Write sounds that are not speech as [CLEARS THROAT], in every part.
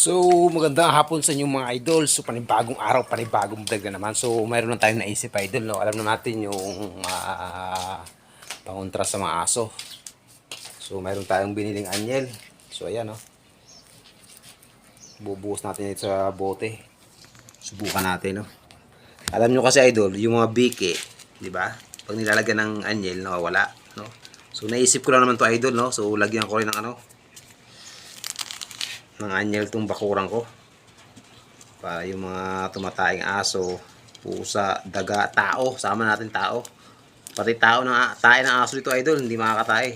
So, magandang hapon sa inyong mga idol. So, panibagong araw, panibagong vlog na naman. So, mayroon na tayong naisip idol. No? Alam na natin yung uh, pangontra sa mga aso. So, mayroon tayong biniling anyel. So, ayan, no? Bubuhos natin ito sa bote. Subukan natin, no? Alam nyo kasi idol, yung mga biki, di ba? Pag nilalagyan ng anyel, nawawala, no? So, naisip ko lang naman to idol, no? So, lagyan ko rin ng ano, ng anyel tong bakurang ko. Para yung mga tumataing aso pusa, daga, tao. Sama natin tao. Pati tao ng tae ng aso dito idol. Hindi makakatay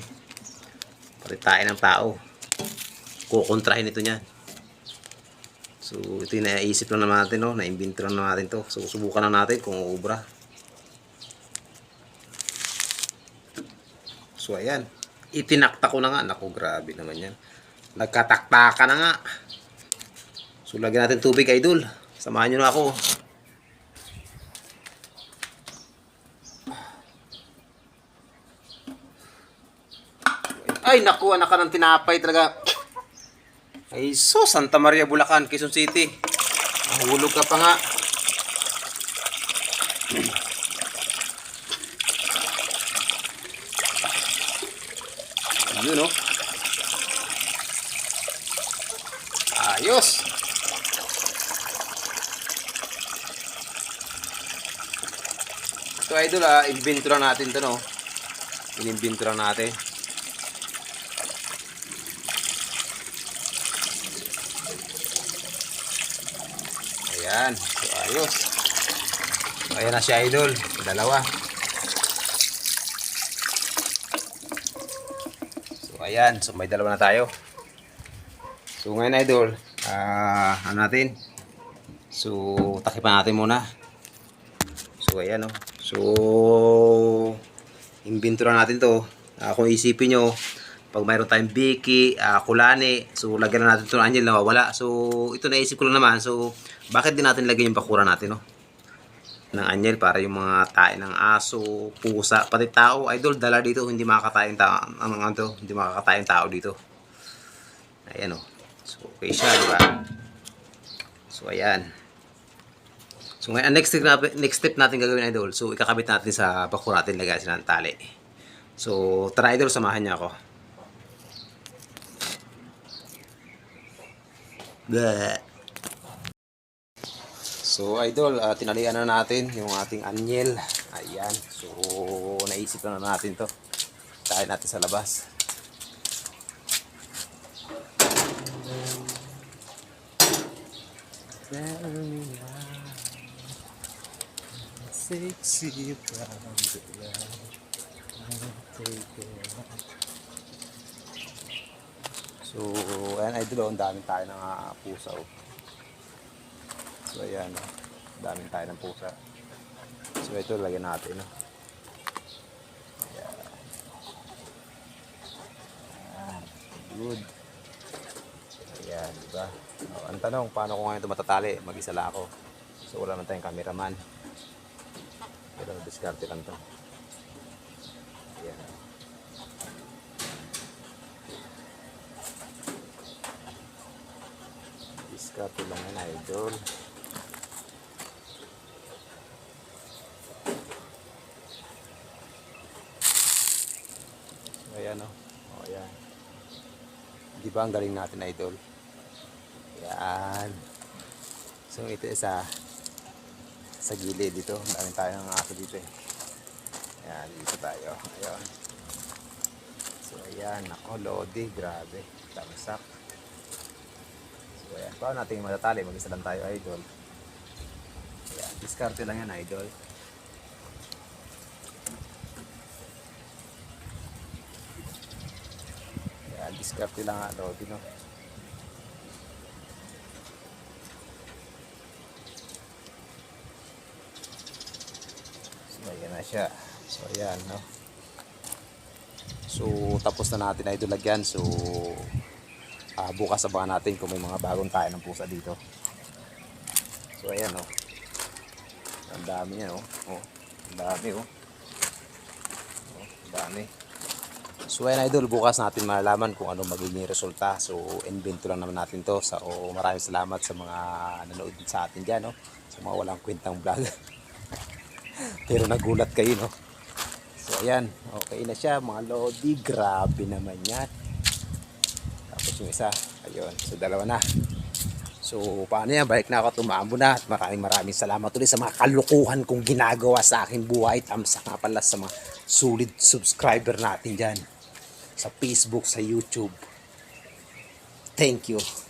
pati tae ng tao. Kukontrahin ito niyan. So ito yung naisip lang naman natin no? na-invento lang natin to. So subukan na natin kung ubra so ayan. Itinakta ko na nga. Naku grabe naman yan Nagkataktakan na nga. So, lagyan natin tubig, idol. Samahan nyo na ako. Ay, naku, anak ka ng tinapay talaga. Ay, so, Santa Maria, Bulacan, Quezon City. Nahulog ka pa nga. [CLEARS THROAT] Yun, no? Ayos. So idol ah, lang natin 'to no. Inimbento lang natin. Ayan, so ayos. So, ayan na siya idol, dalawa. So ayan, so may dalawa na tayo. So ngayon idol, ah ano natin? So takipan natin muna. So ayan oh. So lang natin 'to. Ah, kung isipin nyo, pag mayroon tayong biki, ah, kulani, so lagyan na natin 'to ng angel nawawala. So ito naisip ko lang naman. So bakit din natin lagyan yung bakura natin no? ng anyel para yung mga tae ng aso, pusa, pati tao, idol, dala dito, hindi makakatayang tao, ano to, hindi makakatayang tao dito. Ayan oh. So, okay siya, di ba? So, ayan. So, ngayon, ang next next step natin gagawin, idol. So, ikakabit natin sa bako natin, lagay sila ng tali. So, tara, idol, samahan niya ako. Bleh. So, idol, ah, tinalian na natin yung ating anyel. Ayan. So, naisip na natin to. Tayo natin sa labas. Tell me now, sexy from the love So, ayan idol, oh, ang daming tayo ng ah, pusa. Oh. So, ayan, oh. daming tayo ng pusa. So, ito, lagyan natin. Oh. Ayan. Ayan. Good. Ayan, di ba? Oh, ang tanong, paano ko ngayon ito matatali? Mag-isa lang ako. So, wala naman tayong cameraman. Pero, diskarte lang to. Ayan. Diskarte lang yan, idol. Ayan, oh. Oh, ayan. Di ba ang galing natin, idol? Yan. So ito isa sa gilid dito. Dami tayo ng aso dito eh. Yan, dito tayo. Ayun. So ayan, ako lodi, grabe. Tamsak. So ayan, paano natin matatali? Mag-isa lang tayo, idol. Ayan, diskarte lang yan, idol. Ayan, diskarte lang lodi, no? So, ayan na siya. So, ayan, no? So, tapos na natin na ito. So, ah, bukas abangan natin kung may mga bagong tayo ng pusa dito. So, ayan, no? Ang dami niya, no? Oh, ang dami, oh. Oh, dami. So ayan idol, bukas natin malalaman kung ano magiging resulta. So invento lang naman natin to. So maraming salamat sa mga nanood sa atin dyan, no? Sa mga walang kwentang vlog. [LAUGHS] Pero nagulat kayo, no? So ayan, okay na siya mga lodi. Grabe naman yan. Tapos yung isa, ayun. So dalawa na. So paano yan, balik na ako tumambo na. At maraming maraming salamat ulit sa mga kalukuhan kong ginagawa sa aking buhay. Tamsa nga pala sa mga solid subscriber natin dyan. Sa Facebook, sa YouTube. Thank you.